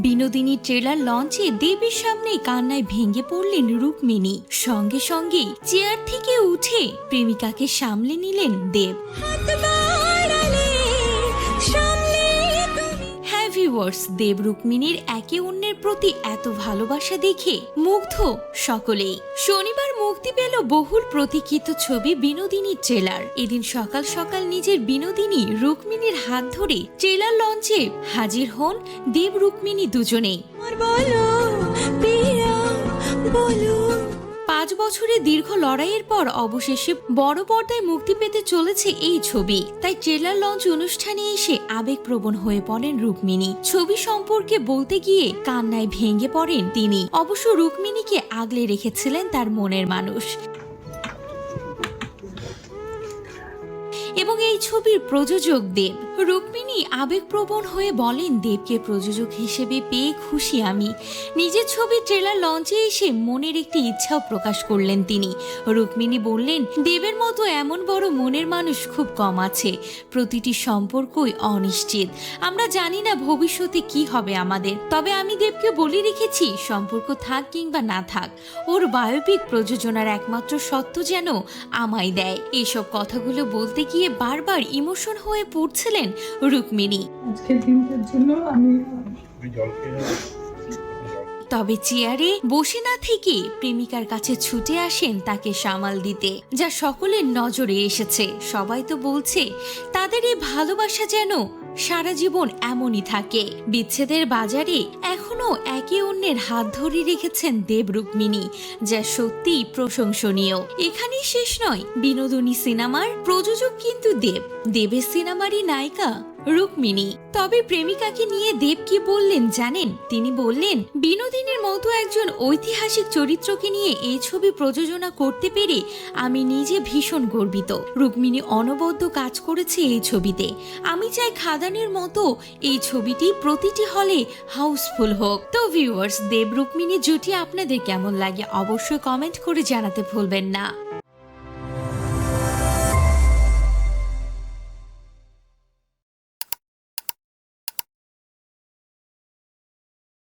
Binodini trailer লঞ্চে দেবীর সামনে কান্নায় ভেঙে পড়লেন রুক্মিণী। সঙ্গে সঙ্গে চেয়ার থেকে উঠে প্রেমিকাকে সামলে নিলেন দেব। ভিউয়ার্স দেব রুক্মিণীর একে অন্যের প্রতি এত ভালোবাসা দেখে মুগ্ধ সকলেই। শনিবার মুক্তি পেল বহুল প্রতীক্ষিত ছবি বিনোদিনী ট্রেলার। এদিন সকাল সকাল নিজের বিনোদিনী রুক্মিণীর হাত ধরে ট্রেলার লঞ্চে হাজির হন দেব রুক্মিণী দুজনেই। পাঁচ বছরের দীর্ঘ লড়াইয়ের পর অবশেষে বড় পর্দায় মুক্তি পেতে চলেছে এই ছবি। তাই ট্রেলার লঞ্চ অনুষ্ঠানে এসে আবেগপ্রবণ হয়ে পড়েন রুক্মিণী। ছবি সম্পর্কে বলতে গিয়ে কান্নায় ভেঙে পড়েন তিনি। অবশ্য রুক্মিণীকে আগলে রেখেছিলেন তার মনের মানুষ। এবং এই ছবির প্রযোজক দেব। রুক্মিণী আবেগপ্রবণ হয়ে বলেন, দেবকে প্রযোজক হিসেবে পেয়ে খুশি আমি। নিজের ছবি ট্রেলার লঞ্চে এসে মনের একটি ইচ্ছাও প্রকাশ করলেন তিনি। রুক্মিণী বললেন, দেবের মতো এমন বড় মনের মানুষ খুব কম আছে। প্রতিটি সম্পর্কই অনিশ্চিত। আমরা জানি না ভবিষ্যতে কি হবে আমাদের। তবে আমি দেবকে বলে রেখেছি, সম্পর্ক থাক কিংবা না থাক, ওর বায়োপিক প্রযোজনার একমাত্র সত্য যেন আমায় দেয়। এইসব কথাগুলো বলতে গিয়ে বারবার ইমোশন হয়ে পড়ছিলেন রুক্মিণী। আজকের দিনটার জন্য আমি তবে চেয়ারে বসে না থেকে প্রেমিকার কাছে ছুটে আসেন তাকে সামাল দিতে যা সকলের নজরে এসেছে। সবাই তো বলছে তাদের এই ভালোবাসা যেন সারা জীবন এমনই থাকে। বিচ্ছেদের বাজারে এখনও একে অন্যের হাত ধরে রেখেছেন দেব রুক্মিণী যা সত্যিই প্রশংসনীয়। এখানেই শেষ নয়, বিনোদনী সিনেমার প্রযোজক কিন্তু দেব। দেবের সিনেমারই নায়িকা রুক্মিণী। তবে প্রেমিকাকে নিয়ে দেব কি বললেন জানেন? তিনি বললেন, বিনোদিনীর মতো একজন ঐতিহাসিক চরিত্রকে নিয়ে এই ছবি প্রযোজনা করতে পেরে আমি নিজে ভীষণ গর্বিত। রুক্মিণী অনবদ্য কাজ করেছে এই ছবিতে। আমি চাই খাদানের মতো এই ছবিটি প্রতিটি হলে হাউসফুল হোক। তো ভিউয়ার্স দেব রুক্মিণী জুটি আপনাদের কেমন লাগে অবশ্যই কমেন্ট করে জানাতে ভুলবেন না।